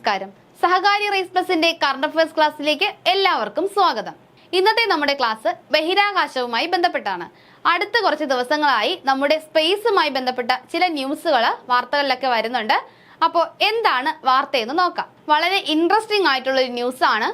നമസ്കാരം. സഹകാരി റേസ് പ്ലസിന്റെ current affairs ക്ലാസ്സിലേക്ക് എല്ലാവർക്കും സ്വാഗതം. ഇന്നത്തെ നമ്മുടെ ക്ലാസ് ബഹിരാകാശവുമായി ബന്ധപ്പെട്ടാണ്. അടുത്ത കുറച്ച് ദിവസങ്ങളായി നമ്മുടെ സ്പേസുമായി ബന്ധപ്പെട്ട ചില ന്യൂസുകൾ വാർത്തകളിലൊക്കെ വരുന്നുണ്ട്. അപ്പോൾ എന്താണ് വാർത്തയെന്ന് നോക്കാം. വളരെ ഇൻട്രസ്റ്റിംഗ് ആയിട്ടുള്ള ഒരു ന്യൂസാണ്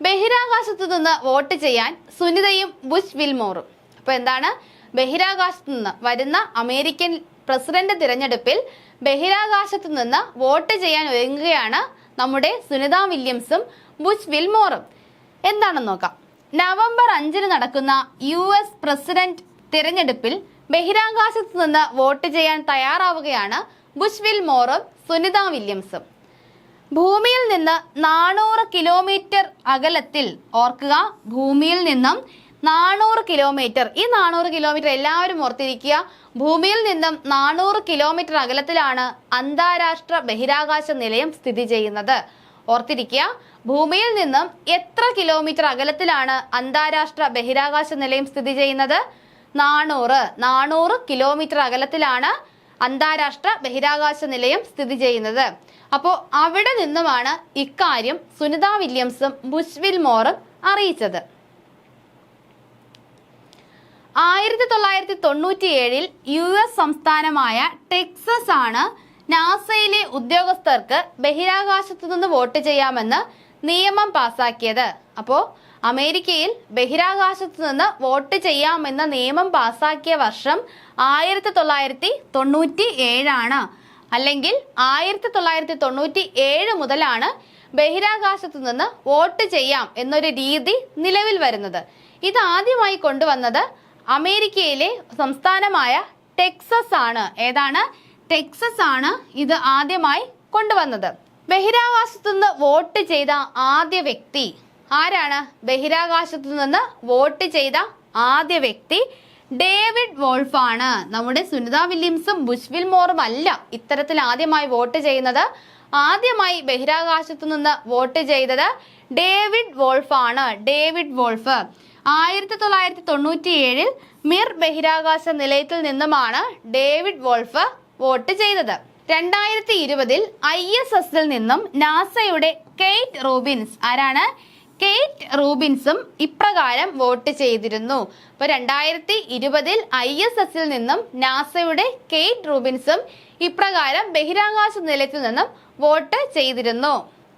ബഹിരാകാശത്തു നിന്ന് വോട്ട് ചെയ്യാൻ സുനിതയും ബുഷ് വിൽമോറും. അപ്പോൾ എന്താണ്? ബഹിരാകാശത്തു നിന്ന് വരുന്ന അമേരിക്കൻ പ്രസിഡന്റ് തിരഞ്ഞെടുപ്പിൽ ബഹിരാകാശത്തു നിന്ന് വോട്ട് ചെയ്യാൻ ഒരുങ്ങുകയാണ് നമ്മുടെ സുനിത വില്യംസും ബുഷ് വിൽമോറും. എന്താണെന്ന് നോക്കാം. നവംബർ അഞ്ചിന് നടക്കുന്ന യു എസ് പ്രസിഡന്റ് തിരഞ്ഞെടുപ്പിൽ ബഹിരാകാശത്ത് നിന്ന് വോട്ട് ചെയ്യാൻ തയ്യാറാവുകയാണ് ബുഷ് വിൽമോറും സുനിത വില്യംസും. ഭൂമിയിൽ നിന്ന് നാനൂറ് കിലോമീറ്റർ അകലത്തിൽ ഓർക്കുക ഭൂമിയിൽ നിന്നും നാനൂറ് കിലോമീറ്റർ. ഈ നാനൂറ് കിലോമീറ്റർ എല്ലാവരും ഓർത്തിരിക്കുക. ഭൂമിയിൽ നിന്നും നാനൂറ് കിലോമീറ്റർ അകലത്തിലാണ് അന്താരാഷ്ട്ര ബഹിരാകാശ നിലയം സ്ഥിതി ചെയ്യുന്നത്. ഓർത്തിരിക്കുക ഭൂമിയിൽ നിന്നും എത്ര കിലോമീറ്റർ അകലത്തിലാണ് അന്താരാഷ്ട്ര ബഹിരാകാശ നിലയം സ്ഥിതി ചെയ്യുന്നത്? നാനൂറ്. നാനൂറ് കിലോമീറ്റർ അകലത്തിലാണ് അന്താരാഷ്ട്ര ബഹിരാകാശ നിലയം സ്ഥിതി ചെയ്യുന്നത്. അപ്പോൾ അവിടെ നിന്നുമാണ് ഇക്കാര്യം സുനിത വില്യംസും ബുഷ്വിൽ മോറും അറിയിച്ചത്. ആയിരത്തി തൊള്ളായിരത്തി തൊണ്ണൂറ്റി ഏഴിൽ യു എസ് സംസ്ഥാനമായ ടെക്സസ് ആണ് നാസയിലെ ഉദ്യോഗസ്ഥർക്ക് ബഹിരാകാശത്തു നിന്ന് വോട്ട് ചെയ്യാമെന്ന് നിയമം പാസാക്കിയത്. അപ്പോൾ അമേരിക്കയിൽ ബഹിരാകാശത്തു നിന്ന് വോട്ട് ചെയ്യാമെന്ന നിയമം പാസാക്കിയ വർഷം ആയിരത്തി തൊള്ളായിരത്തി തൊണ്ണൂറ്റി ഏഴാണ് അല്ലെങ്കിൽ ആയിരത്തി തൊള്ളായിരത്തി തൊണ്ണൂറ്റി ഏഴ് മുതലാണ് ബഹിരാകാശത്തു നിന്ന് വോട്ട് ചെയ്യാം എന്നൊരു രീതി നിലവിൽ വരുന്നത്. ഇത് ആദ്യമായി കൊണ്ടുവന്നത് അമേരിക്കയിലെ സംസ്ഥാനമായ ടെക്സസ് ആണ് ഏതാണ്? ടെക്സസ് ആണ് ഇത് ആദ്യമായി കൊണ്ടുവന്നത്. ബഹിരാകാശത്തു നിന്ന് വോട്ട് ചെയ്ത ആദ്യ വ്യക്തി ആരാണ്? ബഹിരാകാശത്തു നിന്ന് വോട്ട് ചെയ്ത ആദ്യ വ്യക്തി ഡേവിഡ് വോൾഫ് ആണ് നമ്മുടെ സുനിത വില്യംസും ബുഷ്വിൽ മോറും അല്ല ഇത്തരത്തിൽ ആദ്യമായി വോട്ട് ചെയ്യുന്നത്. ആദ്യമായി ബഹിരാകാശത്തു നിന്ന് വോട്ട് ചെയ്തത് ഡേവിഡ് വോൾഫ് ആണ് ഡേവിഡ് വോൾഫ്. ആയിരത്തി തൊള്ളായിരത്തി തൊണ്ണൂറ്റി ഏഴിൽ മിർ ബഹിരാകാശ നിലയത്തിൽ നിന്നുമാണ് ഡേവിഡ് വോൾഫ് വോട്ട് ചെയ്തത്. രണ്ടായിരത്തി ഇരുപതിൽ ഐ എസ് എസിൽ നിന്നും നാസയുടെ കെയ്റ്റ് റൂബിൻസ് ആരാണ്? കെയ്റ്റ് റൂബിൻസും ഇപ്രകാരം വോട്ട് ചെയ്തിരുന്നു. അപ്പൊ രണ്ടായിരത്തി ഇരുപതിൽ ഐ എസ് എസിൽ നിന്നും നാസയുടെ കെയ്റ്റ് റൂബിൻസും ഇപ്രകാരം ബഹിരാകാശ നിലയത്തിൽ നിന്നും വോട്ട് ചെയ്തിരുന്നു.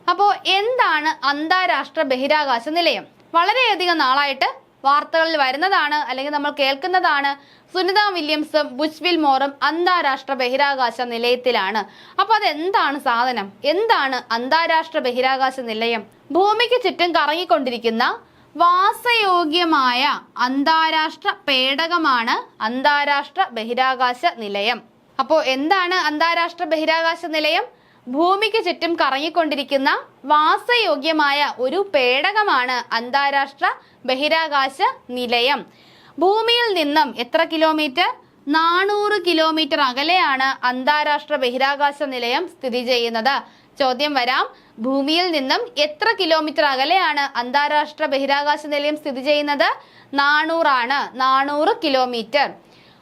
അപ്പോൾ എന്താണ് അന്താരാഷ്ട്ര ബഹിരാകാശ നിലയം? വളരെയധികം നാളായിട്ട് വാർത്തകളിൽ വരുന്നതാണ് അല്ലെങ്കിൽ നമ്മൾ കേൾക്കുന്നതാണ്. സുനിത വില്യംസും ബുഷ്വിൽ മോറും അന്താരാഷ്ട്ര ബഹിരാകാശ നിലയത്തിലാണ്. അപ്പോൾ അതെന്താണ് സാധനം? എന്താണ് അന്താരാഷ്ട്ര ബഹിരാകാശ നിലയം? ഭൂമിക്ക് ചുറ്റും കറങ്ങിക്കൊണ്ടിരിക്കുന്ന വാസയോഗ്യമായ അന്താരാഷ്ട്ര പേടകമാണ് അന്താരാഷ്ട്ര ബഹിരാകാശ നിലയം. അപ്പോൾ എന്താണ് അന്താരാഷ്ട്ര ബഹിരാകാശ നിലയം? ഭൂമിക്ക് ചുറ്റും കറങ്ങിക്കൊണ്ടിരിക്കുന്ന വാസയോഗ്യമായ ഒരു പേടകമാണ് അന്താരാഷ്ട്ര ബഹിരാകാശ നിലയം. ഭൂമിയിൽ നിന്നും എത്ര കിലോമീറ്റർ? നാനൂറ് കിലോമീറ്റർ അകലെയാണ് അന്താരാഷ്ട്ര ബഹിരാകാശ നിലയം സ്ഥിതി ചെയ്യുന്നത്. ചോദ്യം വരാം ഭൂമിയിൽ നിന്നും എത്ര കിലോമീറ്റർ അകലെയാണ് അന്താരാഷ്ട്ര ബഹിരാകാശ നിലയം സ്ഥിതി ചെയ്യുന്നത്? നാനൂറാണ് നാനൂറ് കിലോമീറ്റർ.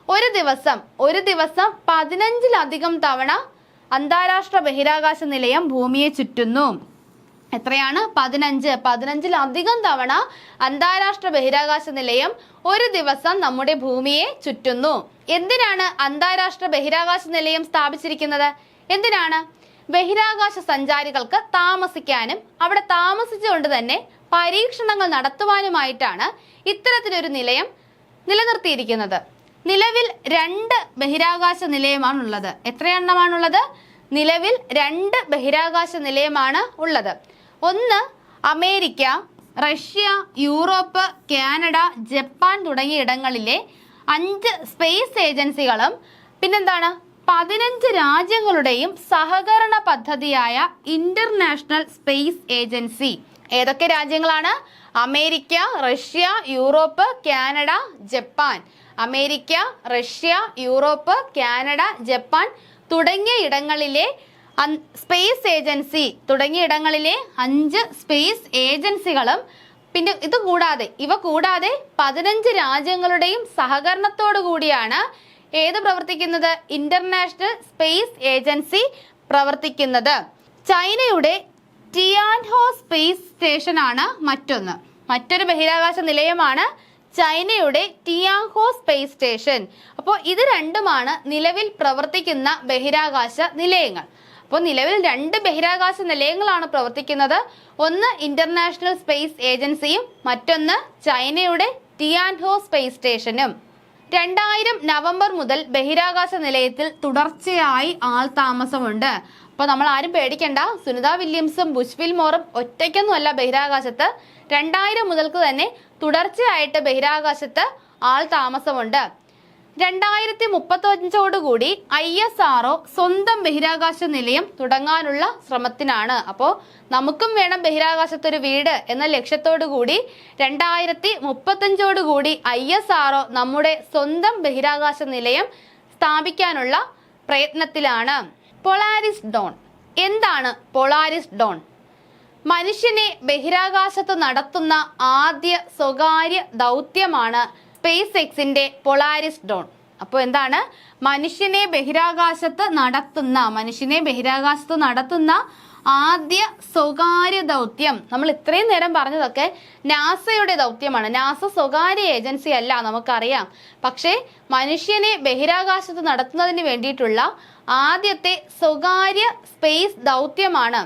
ഒരു ദിവസം ഒരു ദിവസം പതിനഞ്ചിലധികം തവണ അന്താരാഷ്ട്ര ബഹിരാകാശ നിലയം ഭൂമിയെ ചുറ്റുന്നു. എത്രയാണ്? പതിനഞ്ച്. പതിനഞ്ചിലധികം തവണ അന്താരാഷ്ട്ര ബഹിരാകാശ നിലയം ഒരു ദിവസം നമ്മുടെ ഭൂമിയെ ചുറ്റുന്നു. എന്തിനാണ് അന്താരാഷ്ട്ര ബഹിരാകാശ നിലയം സ്ഥാപിച്ചിരിക്കുന്നത്? എന്തിനാണ്? ബഹിരാകാശ സഞ്ചാരികൾക്ക് താമസിക്കാനും അവിടെ താമസിച്ചുകൊണ്ട് തന്നെ പരീക്ഷണങ്ങൾ നടത്തുവാനുമായിട്ടാണ് ഇത്തരത്തിലൊരു നിലയം നിലനിർത്തിയിരിക്കുന്നത്. നിലവിൽ രണ്ട് ബഹിരാകാശ നിലയമാണുള്ളത്. എത്ര എണ്ണമാണുള്ളത്? നിലവിൽ രണ്ട് ബഹിരാകാശ നിലയമാണ് ഉള്ളത്. ഒന്ന് America Russia Europe Canada Japan തുടങ്ങിയ ഇടങ്ങളിലെ അഞ്ച് സ്പേസ് ഏജൻസികളും പിന്നെന്താണ്? പതിനഞ്ച് രാജ്യങ്ങളുടെയും സഹകരണ പദ്ധതിയായ ഇന്റർനാഷണൽ സ്പേസ് ഏജൻസി. ഏതൊക്കെ രാജ്യങ്ങളാണ്? America Russia Europe Canada Japan. America Russia Europe Canada Japan തുടങ്ങിയ ഇടങ്ങളിലെ സ്പേസ് ഏജൻസി തുടങ്ങിയ ഇടങ്ങളിലെ അഞ്ച് സ്പേസ് ഏജൻസികളും പിന്നെ ഇത് കൂടാതെ ഇവ കൂടാതെ പതിനഞ്ച് രാജ്യങ്ങളുടെയും സഹകരണത്തോടു കൂടിയാണ് ഏത് പ്രവർത്തിക്കുന്നത്? ഇന്റർനാഷണൽ സ്പേസ് ഏജൻസി പ്രവർത്തിക്കുന്നത്. ചൈനയുടെ ടിയാൻഹോ സ്പേസ് സ്റ്റേഷനാണ് മറ്റൊന്ന്. മറ്റൊരു ബഹിരാകാശ നിലയമാണ് ചൈനയുടെ ടിയാങ്ഹോ സ്പേസ് സ്റ്റേഷൻ. അപ്പോൾ ഇത് രണ്ടുമാണ് നിലവിൽ പ്രവർത്തിക്കുന്ന ബഹിരാകാശ നിലയങ്ങൾ. അപ്പോൾ നിലവിൽ രണ്ട് ബഹിരാകാശ നിലയങ്ങളാണ് പ്രവർത്തിക്കുന്നത്. ഒന്ന് ഇന്റർനാഷണൽ സ്പേസ് ഏജൻസിയും മറ്റൊന്ന് ചൈനയുടെ ടിയാൻഹോ സ്പേസ് സ്റ്റേഷനും. രണ്ടായിരം നവംബർ മുതൽ ബഹിരാകാശ നിലയത്തിൽ തുടർച്ചയായി ആൾ താമസമുണ്ട്. അപ്പൊ നമ്മൾ ആരും പേടിക്കണ്ട. സുനിത വില്യംസും ബുഷ്വിൽ മോറും ഒറ്റയ്ക്കൊന്നുമല്ല ബഹിരാകാശത്ത്. രണ്ടായിരം മുതൽക്ക് തന്നെ തുടർച്ചയായിട്ട് ബഹിരാകാശത്ത് ആൾ താമസമുണ്ട്. രണ്ടായിരത്തി മുപ്പത്തഞ്ചോടുകൂടി ഐ എസ് ആർഒ സ്വന്തം ബഹിരാകാശ നിലയം തുടങ്ങാനുള്ള ശ്രമത്തിനാണ്. അപ്പോൾ നമുക്കും വേണം ബഹിരാകാശത്തൊരു വീട് എന്ന ലക്ഷ്യത്തോടു കൂടി രണ്ടായിരത്തി മുപ്പത്തഞ്ചോടുകൂടി ഐ എസ് ആർഒ നമ്മുടെ സ്വന്തം ബഹിരാകാശ നിലയം സ്ഥാപിക്കാനുള്ള പ്രയത്നത്തിലാണ്. പൊളാരിസ് ഡോൺ എന്താണ് പൊളാരിസ് ഡോൺ മനുഷ്യനെ ബഹിരാകാശത്ത് നടത്തുന്ന ആദ്യ സ്വകാര്യ ദൗത്യമാണ് സ്പേസ് എക്സിന്റെ പൊളാരിസ് ഡോൺ അപ്പോൾ എന്താണ്? മനുഷ്യനെ ബഹിരാകാശത്ത് നടത്തുന്ന മനുഷ്യനെ ബഹിരാകാശത്ത് നടത്തുന്ന ആദ്യ സ്വകാര്യ ദൗത്യം. നമ്മൾ ഇത്രയും നേരം പറഞ്ഞതൊക്കെ നാസയുടെ ദൗത്യമാണ്. നാസ സ്വകാര്യ ഏജൻസി അല്ല നമുക്കറിയാം. പക്ഷേ മനുഷ്യനെ ബഹിരാകാശത്ത് നടത്തുന്നതിന് വേണ്ടിയിട്ടുള്ള ആദ്യത്തെ സ്വകാര്യ സ്പേസ് ദൗത്യമാണ്.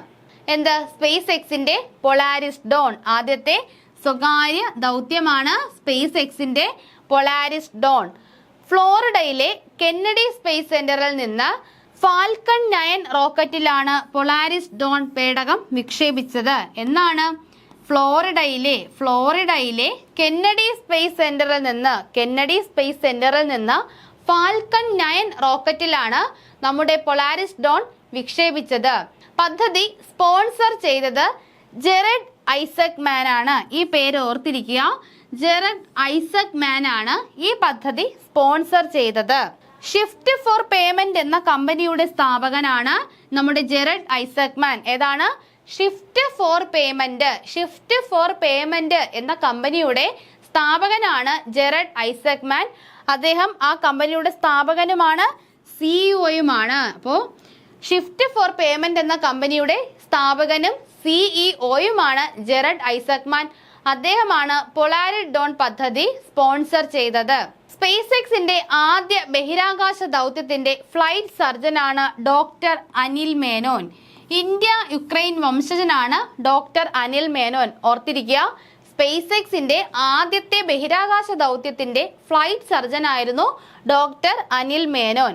എന്ത്? സ്പേസ് എക്സിന്റെ പൊളാരിസ് ഡോൺ. ആദ്യത്തെ സ്വകാര്യ ദൗത്യമാണ് സ്പേസ് എക്സിന്റെ പൊളാരിസ് ഡോൺ. ഫ്ലോറിഡയിലെ കെന്നഡി സ്പേസ് സെന്ററിൽ നിന്ന് ഫാൽക്കൺ നയൻ റോക്കറ്റിലാണ് പൊളാരിസ് ഡോൺ പേടകം വിക്ഷേപിച്ചത്. എന്നാണ്? ഫ്ലോറിഡയിലെ ഫ്ലോറിഡയിലെ കെന്നഡി സ്പേസ് സെന്ററിൽ നിന്ന് കെന്നഡി സ്പേസ് സെന്ററിൽ നിന്ന് ഫാൽക്കൺ നയൻ റോക്കറ്റിലാണ് നമ്മുടെ പൊളാരിസ് ഡോൺ വിക്ഷേപിച്ചത്. പദ്ധതി സ്പോൺസർ ചെയ്തത് ജെറഡ് ഐസക് മാൻ ആണ് ഈ പേര് ഓർത്തിരിക്കുക. ജെറഡ് ഐസക് മാൻ ആണ് ഈ പദ്ധതി സ്പോൺസർ ചെയ്തത്. ഷിഫ്റ്റ് ഫോർ പേയ്മെന്റ് എന്ന കമ്പനിയുടെ സ്ഥാപകനാണ് നമ്മുടെ ജെറഡ് ഐസക് മാൻ. ഏതാണ്? Shift four payment shift four payment എന്ന കമ്പനിയുടെ സ്ഥാപകനാണ് ജെറഡ് ഐസക് മാൻ. അദ്ദേഹം ആ കമ്പനിയുടെ സ്ഥാപകനുമാണ് സിഇഒയുമാണ് അപ്പോൾ ഷിഫ്റ്റ് ഫോർ പേയ്മെന്റ് എന്ന കമ്പനിയുടെ സ്ഥാപകനും സിഇഒയുമാണ് ജെറഡ് ഐസക്മാൻ അദ്ദേഹമാണ് പൊളാരിഡ് ഡോൺ പദ്ധതി സ്പോൺസർ ചെയ്തത്. സ്പേസ് എക്സിന്റെ ആദ്യ ബഹിരാകാശ ദൗത്യത്തിന്റെ flight സർജനാണ് doctor Anil Menon. India Ukraine വംശജനാണ് doctor Anil Menon. ഓർത്തിരിക്കുക സ്പേസ് എക്സിന്റെ ആദ്യത്തെ ബഹിരാകാശ ദൗത്യത്തിന്റെ ഫ്ലൈറ്റ് സർജൻ ആയിരുന്നു ഡോക്ടർ അനിൽ മേനോൻ.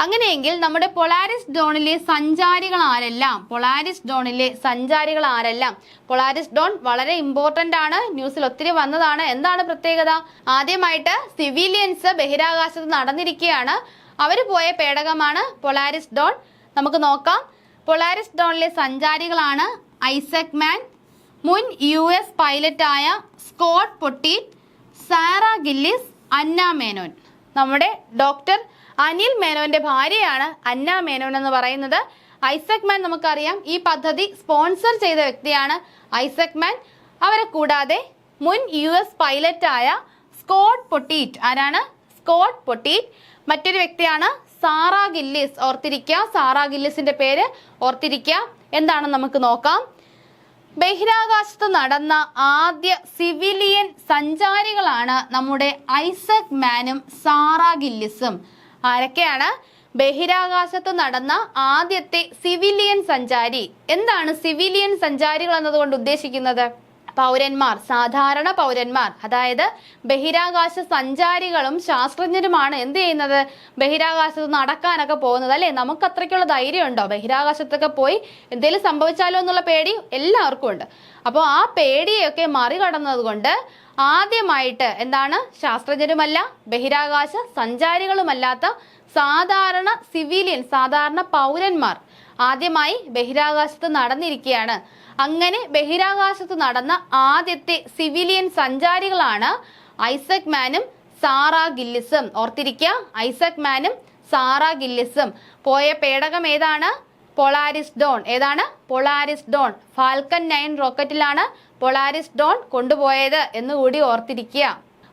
അങ്ങനെയെങ്കിൽ നമ്മുടെ പൊളാരിസ് ഡോണിലെ സഞ്ചാരികൾ ആരെല്ലാം പൊളാരിസ് ഡോണിലെ സഞ്ചാരികൾ ആരെല്ലാം പൊളാരിസ് ഡോൺ വളരെ ഇമ്പോർട്ടന്റ് ആണ് ന്യൂസിൽ ഒത്തിരി വന്നതാണ്. എന്താണ് പ്രത്യേകത? ആദ്യമായിട്ട് സിവിലിയൻസ് ബഹിരാകാശത്ത് നടന്നിരിക്കുകയാണ്. അവർ പോയ പേടകമാണ് പൊളാരിസ് ഡോൺ. നമുക്ക് നോക്കാം. പൊളാരിസ് ഡോണിലെ സഞ്ചാരികളാണ് ഐസക് മാൻ മുൻ U S പൈലറ്റായ Scott Poteet Sarah Gillis Anna Menon. നമ്മുടെ ഡോക്ടർ അനിൽ മേനോന്റെ ഭാര്യയാണ് അന്ന മേനോൻ എന്ന് പറയുന്നത്. ഐസക് മാൻ നമുക്കറിയാം ഈ പദ്ധതി സ്പോൺസർ ചെയ്ത വ്യക്തിയാണ് ഐസക് മാൻ. അവരെ കൂടാതെ മുൻ യു എസ് പൈലറ്റായ സ്കോട്ട് പൊട്ടീറ്റ് ആരാണ്? Scott Poteet. മറ്റൊരു വ്യക്തിയാണ് സാറ ഗില്ലിസ്. ഓർത്തിരിക്കുക സാറ ഗില്ലിസിന്റെ പേര് ഓർത്തിരിക്കുക. എന്താണെന്ന് നമുക്ക് നോക്കാം. ബഹിരാകാശത്ത് നടന്ന ആദ്യ സിവിലിയൻ സഞ്ചാരികളാണ് നമ്മുടെ ഐസക് മാനും സാറ ഗില്ലിസും. ആരൊക്കെയാണ് ബഹിരാകാശത്ത് നടന്ന ആദ്യത്തെ സിവിലിയൻ സഞ്ചാരി? എന്താണ് സിവിലിയൻ സഞ്ചാരികൾ എന്നതുകൊണ്ട് ഉദ്ദേശിക്കുന്നത്? പൗരന്മാർ സാധാരണ പൗരന്മാർ അതായത് ബഹിരാകാശ സഞ്ചാരികളും ശാസ്ത്രജ്ഞരുമാണ് എന്ത് ചെയ്യുന്നത്? ബഹിരാകാശത്ത് നടക്കാനൊക്കെ പോകുന്നത് അല്ലേ? നമുക്ക് അത്രയ്ക്കുള്ള ധൈര്യം ഉണ്ടോ ബഹിരാകാശത്തൊക്കെ പോയി എന്തെങ്കിലും സംഭവിച്ചാലോ എന്നുള്ള പേടി എല്ലാവർക്കും ഉണ്ട്. അപ്പോൾ ആ പേടിയൊക്കെ മറികടന്നത് കൊണ്ട് ആദ്യമായിട്ട് എന്താണ്? ശാസ്ത്രജ്ഞരുമല്ല ബഹിരാകാശ സഞ്ചാരികളുമല്ലാത്ത സാധാരണ സിവിലിയൻ സാധാരണ പൗരന്മാർ ആദ്യമായി ബഹിരാകാശത്ത് നടന്നിരിക്കുകയാണ്. അങ്ങനെ ബഹിരാകാശത്ത് നടന്ന ആദ്യത്തെ സിവിലിയൻ സഞ്ചാരികളാണ് ഐസക് മാനും സാറ ഗില്ലിസും. ഓർത്തിരിക്കുക ഐസക് മാനും സാറ ഗില്ലിസും. പോയ പേടകം ഏതാണ്? Polaris Dawn. ഏതാണ്? Polaris Dawn. ഫാൽക്കൺ നയൻ റോക്കറ്റിലാണ് പൊളാരിസ് ഡോൺ കൊണ്ടുപോയത് എന്നുകൂടി ഓർത്തിരിക്കുക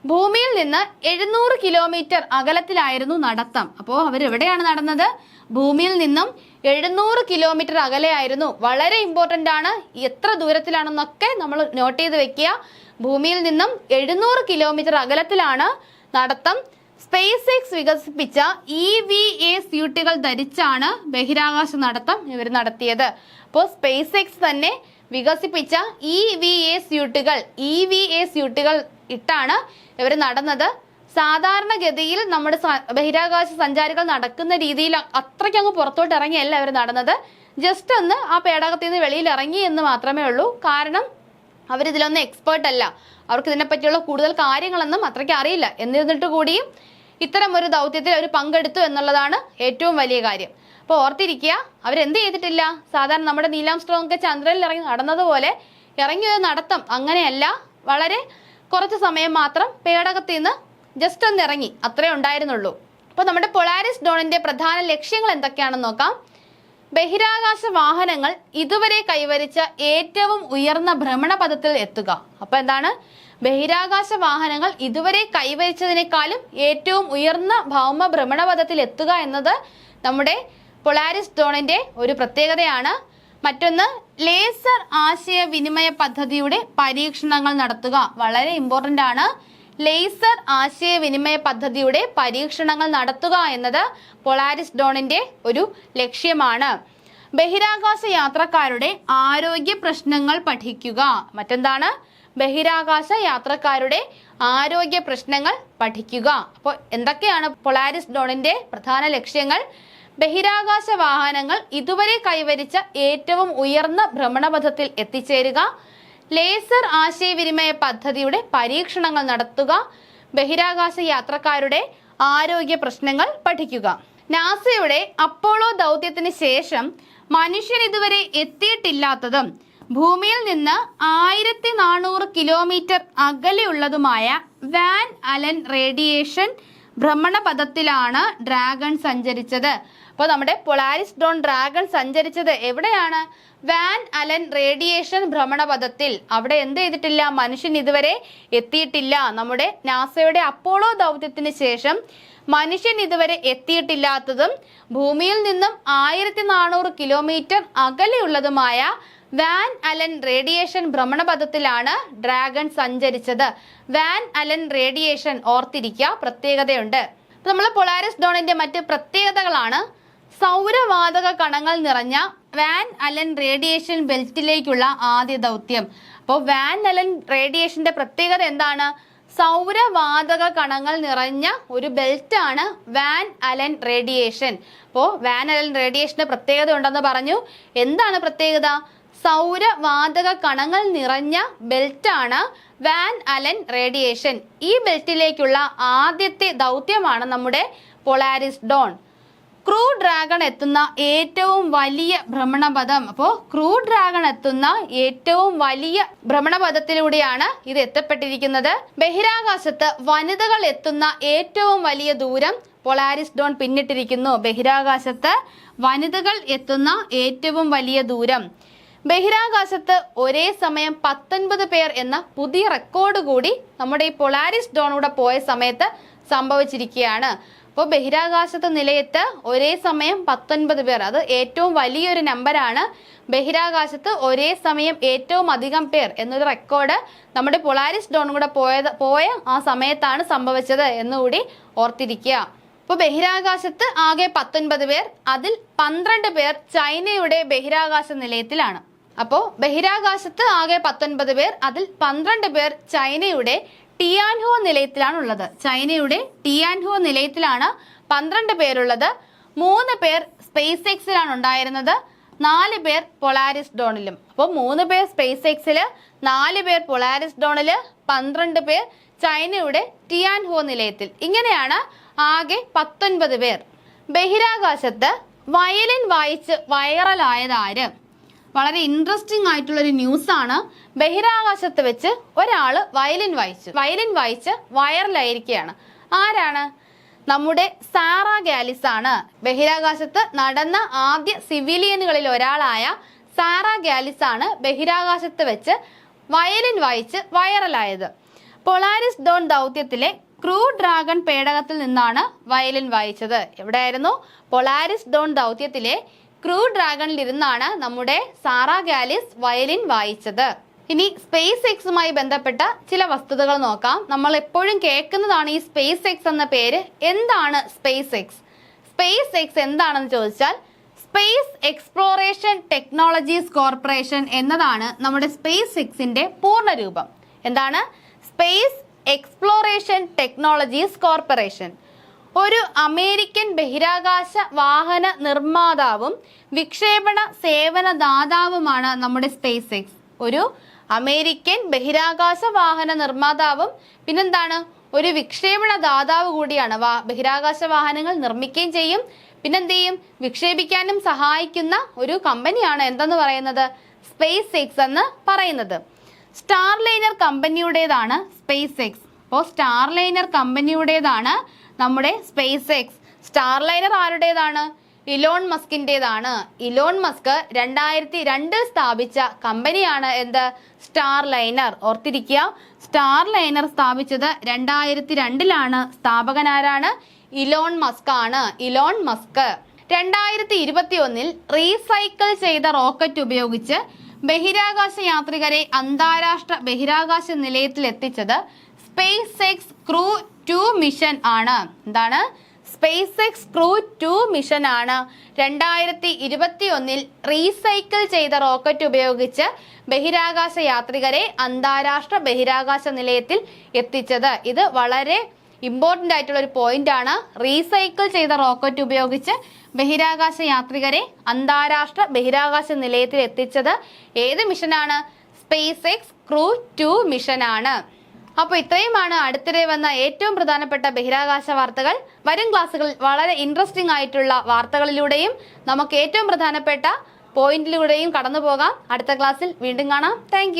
ഭൂമിയിൽ നിന്ന് എഴുന്നൂറ് കിലോമീറ്റർ അകലത്തിലായിരുന്നു നടത്തം. അപ്പോൾ അവരെവിടെയാണ് നടന്നത്? ഭൂമിയിൽ നിന്നും എഴുന്നൂറ് കിലോമീറ്റർ അകലെയായിരുന്നു. വളരെ ഇമ്പോർട്ടന്റ് ആണ്. എത്ര ദൂരത്തിലാണെന്നൊക്കെ നമ്മൾ നോട്ട് ചെയ്ത് വെക്കുക. ഭൂമിയിൽ നിന്നും എഴുന്നൂറ് കിലോമീറ്റർ അകലത്തിലാണ് നടത്തം. സ്പേസ് എക്സ് വികസിപ്പിച്ച ഇ വി എ സ്യൂട്ടുകൾ ധരിച്ചാണ് ബഹിരാകാശ നടത്തം ഇവർ നടത്തിയത്. അപ്പോൾ സ്പേസ് എക്സ് തന്നെ വികസിപ്പിച്ച ഇ വി എ സ്യൂട്ടുകൾ ഇ വി എ സ്യൂട്ടുകൾ ഇട്ടാണ് ഇവർ നടന്നത്. സാധാരണഗതിയിൽ നമ്മുടെ ബഹിരാകാശ സഞ്ചാരികൾ നടക്കുന്ന രീതിയിൽ അത്രയ്ക്ക് അങ്ങ് പുറത്തോട്ട് ഇറങ്ങിയല്ല അവർ നടന്നത്. ജസ്റ്റ് ഒന്ന് ആ പേടകത്തിൽ നിന്ന് വെളിയിൽ ഇറങ്ങി എന്ന് മാത്രമേ ഉള്ളൂ. കാരണം അവരിതിലൊന്നും എക്സ്പേർട്ട് അല്ല. അവർക്ക് ഇതിനെപ്പറ്റിയുള്ള കൂടുതൽ കാര്യങ്ങളൊന്നും അത്രയ്ക്ക് അറിയില്ല. എന്നിരുന്നിട്ട് കൂടിയും ഇത്തരം ഒരു ദൗത്യത്തിൽ അവർ പങ്കെടുത്തു എന്നുള്ളതാണ് ഏറ്റവും വലിയ കാര്യം. അപ്പോൾ ഓർത്തിരിക്കുക അവരെന്ത് ചെയ്തിട്ടില്ല? സാധാരണ നമ്മുടെ നീലാം സ്ട്രോങ് ഒക്കെ ചന്ദ്രനിൽ ഇറങ്ങി നടന്നതുപോലെ ഇറങ്ങിയത് നടത്തം അങ്ങനെയല്ല. വളരെ കുറച്ച് സമയം മാത്രം പേടകത്തിൽ നിന്ന് ജസ്റ്റ് ഒന്ന് ഇറങ്ങി. അത്രേ ഉണ്ടായിരുന്നുള്ളൂ. അപ്പോൾ നമ്മുടെ പൊളാരിസ് ഡോണിന്റെ പ്രധാന ലക്ഷ്യങ്ങൾ എന്തൊക്കെയാണെന്ന് നോക്കാം. ബഹിരാകാശ വാഹനങ്ങൾ ഇതുവരെ കൈവരിച്ച ഏറ്റവും ഉയർന്ന ഭ്രമണപഥത്തിൽ എത്തുക. അപ്പോൾ എന്താണ്? ബഹിരാകാശ വാഹനങ്ങൾ ഇതുവരെ കൈവരിച്ചതിനേക്കാളും ഏറ്റവും ഉയർന്ന ഭൗമ ഭ്രമണപഥത്തിൽ എത്തുക എന്നത് നമ്മുടെ പൊളാരിസ് ഡോണിന്റെ ഒരു പ്രത്യേകതയാണ്. മറ്റൊന്ന് ലേസർ ആശയവിനിമയ പദ്ധതിയുടെ പരീക്ഷണങ്ങൾ നടത്തുക. വളരെ ഇമ്പോർട്ടന്റ് ആണ്. ലേസർ ആശയവിനിമയ പദ്ധതിയുടെ പരീക്ഷണങ്ങൾ നടത്തുക എന്നത് പൊളാരിസ് ഡോണിന്റെ ഒരു ലക്ഷ്യമാണ്. ബഹിരാകാശ യാത്രക്കാരുടെ ആരോഗ്യ പ്രശ്നങ്ങൾ പഠിക്കുക. മറ്റെന്താണ്? ബഹിരാകാശ യാത്രക്കാരുടെ ആരോഗ്യ പ്രശ്നങ്ങൾ പഠിക്കുക. അപ്പോൾ എന്തൊക്കെയാണ് പൊളാരിസ് ഡോണിന്റെ പ്രധാന ലക്ഷ്യങ്ങൾ? ബഹിരാകാശ വാഹനങ്ങൾ ഇതുവരെ കൈവരിച്ച ഏറ്റവും ഉയർന്ന ഭ്രമണപഥത്തിൽ എത്തിച്ചേരുക. ലേസർ ആശയവിനിമയ പദ്ധതിയുടെ പരീക്ഷണങ്ങൾ നടത്തുക ബഹിരാകാശ യാത്രക്കാരുടെ ആരോഗ്യ പ്രശ്നങ്ങൾ പഠിക്കുക. നാസയുടെ അപ്പോളോ ദൗത്യത്തിന് ശേഷം മനുഷ്യൻ ഇതുവരെ എത്തിയിട്ടില്ലാത്തതും ഭൂമിയിൽ നിന്ന് ആയിരത്തി നാനൂറ് കിലോമീറ്റർ അകലെയുള്ളതുമായ വാൻ അലൻ റേഡിയേഷൻ ഭ്രമണപഥത്തിലാണ് ഡ്രാഗൺ സഞ്ചരിച്ചത്. അപ്പോൾ നമ്മുടെ പൊളാരിസ് ഡോൺ ഡ്രാഗൺ സഞ്ചരിച്ചത് എവിടെയാണ്? വാൻ അലൻ റേഡിയേഷൻ ഭ്രമണപഥത്തിൽ. അവിടെ എന്ത് ചെയ്തിട്ടില്ല? മനുഷ്യൻ ഇതുവരെ എത്തിയിട്ടില്ല. നമ്മുടെ നാസയുടെ അപ്പോളോ ദൗത്യത്തിന് ശേഷം മനുഷ്യൻ ഇതുവരെ എത്തിയിട്ടില്ലാത്തതും ഭൂമിയിൽ നിന്നും ആയിരത്തി നാനൂറ് കിലോമീറ്റർ അകലെയുള്ളതുമായ വാൻ അലൻ റേഡിയേഷൻ ഭ്രമണപഥത്തിലാണ് ഡ്രാഗൺ സഞ്ചരിച്ചത്. വാൻ അലൻ റേഡിയേഷൻ ഓർത്തിരിക്കുക. പ്രത്യേകതയുണ്ട്. നമ്മൾ പൊളാരിസ് ഡോണിന്റെ മറ്റ് പ്രത്യേകതകളാണ്. സൗരവാതക കണങ്ങൾ നിറഞ്ഞ വാൻ അലൻ റേഡിയേഷൻ ബെൽറ്റിലേക്കുള്ള ആദ്യ ദൗത്യം. അപ്പോൾ വാൻ അലൻ റേഡിയേഷന്റെ പ്രത്യേകത എന്താണ്? സൗരവാതക കണങ്ങൾ നിറഞ്ഞ ഒരു ബെൽറ്റാണ് വാൻ അലൻ റേഡിയേഷൻ. അപ്പോൾ വാൻ അലൻ റേഡിയേഷന്റെ പ്രത്യേകത ഉണ്ടെന്ന് പറഞ്ഞു. എന്താണ് പ്രത്യേകത? സൗരവാതക കണങ്ങൾ നിറഞ്ഞ ബെൽറ്റാണ് വാൻ അലൻ റേഡിയേഷൻ. ഈ ബെൽറ്റിലേക്കുള്ള ആദ്യത്തെ ദൗത്യമാണ് നമ്മുടെ പൊളാരിസ് ഡോൺ. ക്രൂ ഡ്രാഗൺ എത്തുന്ന ഏറ്റവും വലിയ ഭ്രമണപഥം. അപ്പോൾ ക്രൂ ഡ്രാഗൺ എത്തുന്ന ഏറ്റവും വലിയ ഭ്രമണപഥത്തിലൂടെയാണ് ഇത് എത്തപ്പെട്ടിരിക്കുന്നത്. ബഹിരാകാശത്ത് വനിതകൾ എത്തുന്ന ഏറ്റവും വലിയ ദൂരം പൊളാരിസ് ഡോൺ പിന്നിട്ടിരിക്കുന്നു. ബഹിരാകാശത്ത് വനിതകൾ എത്തുന്ന ഏറ്റവും വലിയ ദൂരം. ബഹിരാകാശത്ത് ഒരേ സമയം പത്തൊൻപത് പേർ എന്ന പുതിയ റെക്കോർഡ് കൂടി നമ്മുടെ ഈ പൊളാരിസ് ഡോണൂടെ പോയ സമയത്ത് സംഭവിച്ചിരിക്കുകയാണ്. അപ്പോൾ ബഹിരാകാശത്ത് നിലയത്ത് ഒരേ സമയം പത്തൊൻപത് പേർ. അത് ഏറ്റവും വലിയൊരു നമ്പറാണ് ബഹിരാകാശത്ത് ഒരേ സമയം ഏറ്റവും അധികം പേർ എന്നൊരു റെക്കോർഡ് നമ്മുടെ പൊളാരിസ് ഡോൺ കൂടെ പോയത് പോയ ആ സമയത്താണ് സംഭവിച്ചത് എന്നുകൂടി ഓർത്തിരിക്കുക. അപ്പോൾ ബഹിരാകാശത്ത് ആകെ പത്തൊൻപത് പേർ. അതിൽ പന്ത്രണ്ട് പേർ ചൈനയുടെ ബഹിരാകാശ നിലയത്തിലാണ്. അപ്പോൾ ബഹിരാകാശത്ത് ആകെ പത്തൊൻപത് പേർ. അതിൽ പന്ത്രണ്ട് പേർ ചൈനയുടെ ടിയാൻഹോ നിലയത്തിലാണ് ഉള്ളത് ചൈനയുടെ ടിയാൻഹോ നിലയത്തിലാണ് പന്ത്രണ്ട് പേരുള്ളത്. മൂന്ന് പേർ സ്പേസ് എക്സിലാണ് ഉണ്ടായിരുന്നത്. നാല് പേർ പൊളാരിസ് ഡോണിലും. അപ്പോൾ മൂന്ന് പേർ സ്പേസ് എക്സിൽ നാല് പേർ പൊളാരിസ് ഡോണിൽ പന്ത്രണ്ട് പേർ ചൈനയുടെ ടിയാൻഹോ നിലയത്തിൽ. ഇങ്ങനെയാണ് ആകെ പത്തൊൻപത് പേർ. ബഹിരാകാശത്ത് വയലിൻ വായിച്ച് വൈറലായത് ആര്? വളരെ ഇൻട്രസ്റ്റിംഗ് ആയിട്ടുള്ള ഒരു ന്യൂസ് ആണ്. ബഹിരാകാശത്ത് വെച്ച് ഒരാൾ വയലിൻ വായിച്ചു. വയലിൻ വായിച്ച് വയറിലായിരിക്കുകയാണ് ആരാണ്? നമ്മുടെ സാറ ഗാലിസ് ആണ്. ബഹിരാകാശത്ത് നടന്ന ആദ്യ സിവിലിയനുകളിൽ ഒരാളായ സാറ ഗാലിസ് ആണ് ബഹിരാകാശത്ത് വെച്ച് വയലിൻ വായിച്ച് വൈറലായത് പൊളാരിസ് ഡോൺ ദൗത്യത്തിലെ ക്രൂ ഡ്രാഗൺ പേടകത്തിൽ നിന്നാണ് വയലിൻ വായിച്ചത്. എവിടെയായിരുന്നു? പൊളാരിസ് ഡോൺ ദൗത്യത്തിലെ ക്രൂ ഡ്രാഗണിൽ ഇരുന്നാണ് നമ്മുടെ സാറ ഗാലിസ് വയലിൻ വായിച്ചത്. ഇനി സ്പേസ് എക്സുമായി ബന്ധപ്പെട്ട ചില വസ്തുതകൾ നോക്കാം. നമ്മൾ എപ്പോഴും കേൾക്കുന്നതാണ് ഈ സ്പേസ് എക്സ് എന്ന പേര്. എന്താണ് സ്പേസ് എക്സ് സ്പേസ് എക്സ് എന്താണെന്ന് ചോദിച്ചാൽ സ്പേസ് എക്സ്പ്ലോറേഷൻ ടെക്നോളജീസ് കോർപ്പറേഷൻ എന്നതാണ് നമ്മുടെ സ്പേസ് എക്സിന്റെ പൂർണ രൂപം എന്താണ്? Space exploration technologies corporation. ഒരു അമേരിക്കൻ ബഹിരാകാശ വാഹന നിർമ്മാതാവും വിക്ഷേപണ സേവനദാതാവുമാണ് നമ്മുടെ സ്പേസ് എക്സ് ഒരു അമേരിക്കൻ ബഹിരാകാശ വാഹന നിർമ്മാതാവും പിന്നെന്താണ്? ഒരു വിക്ഷേപണ ദാതാവ് കൂടിയാണ്. വാ ബഹിരാകാശ വാഹനങ്ങൾ നിർമ്മിക്കുകയും ചെയ്യും. പിന്നെന്ത് ചെയ്യും വിക്ഷേപിക്കാനും സഹായിക്കുന്ന ഒരു കമ്പനിയാണ് എന്തെന്ന് പറയുന്നത്? സ്പേസ് എക്സ് എന്ന് പറയുന്നത്. സ്റ്റാർ ലൈനർ കമ്പനിയുടേതാണ് സ്പേസ് എക്സ് അപ്പോൾ സ്റ്റാർലൈനർ കമ്പനിയുടേതാണ് നമ്മുടെ സ്പേസ് എക്സ് സ്റ്റാർലൈനർ ആരുടേതാണ്? ഇലോൺ മസ്കിന്റെതാണ് ഇലോൺ മസ്ക് രണ്ടായിരത്തി രണ്ടിൽ സ്ഥാപിച്ച കമ്പനിയാണ് എന്ത്? സ്റ്റാർ ലൈനർ ഓർത്തിരിക്കുക സ്റ്റാർ ലൈനർ സ്ഥാപിച്ചത് രണ്ടായിരത്തി രണ്ടിലാണ് സ്ഥാപകനാരാണ്? ഇലോൺ മസ്ക് ആണ്. ഇലോൺ മസ്ക് രണ്ടായിരത്തി ഇരുപത്തി ഒന്നിൽ റീസൈക്കിൾ ചെയ്ത റോക്കറ്റ് ഉപയോഗിച്ച് ബഹിരാകാശ യാത്രികരെ അന്താരാഷ്ട്ര ബഹിരാകാശ നിലയത്തിൽ എത്തിച്ചത് space X crew two mission ആണ്. എന്താണ്? Space X crew two mission ആണ്. രണ്ടായിരത്തി ഇരുപത്തി ഒന്നിൽ റീസൈക്കിൾ ചെയ്ത റോക്കറ്റ് ഉപയോഗിച്ച് ബഹിരാകാശ യാത്രികരെ അന്താരാഷ്ട്ര ബഹിരാകാശ നിലയത്തിൽ എത്തിച്ചത്. ഇത് വളരെ ഇമ്പോർട്ടന്റ് ആയിട്ടുള്ള ഒരു പോയിന്റ് ആണ്. റീസൈക്കിൾ ചെയ്ത റോക്കറ്റ് ഉപയോഗിച്ച് ബഹിരാകാശ യാത്രികരെ അന്താരാഷ്ട്ര ബഹിരാകാശ നിലയത്തിൽ എത്തിച്ചത് ഏത് മിഷനാണ് സ്പേസ് എക്സ് ക്രൂ ടു മിഷനാണ് അപ്പോൾ ഇത്രയുമാണ് അടുത്തിടെ വന്ന ഏറ്റവും പ്രധാനപ്പെട്ട ബഹിരാകാശ വാർത്തകൾ. വരും ക്ലാസ്സുകളിൽ വളരെ ഇൻട്രസ്റ്റിംഗ് ആയിട്ടുള്ള വാർത്തകളിലൂടെയും നമുക്ക് ഏറ്റവും പ്രധാനപ്പെട്ട പോയിന്റിലൂടെയും കടന്നു പോകാം അടുത്ത ക്ലാസ്സിൽ വീണ്ടും കാണാം. താങ്ക്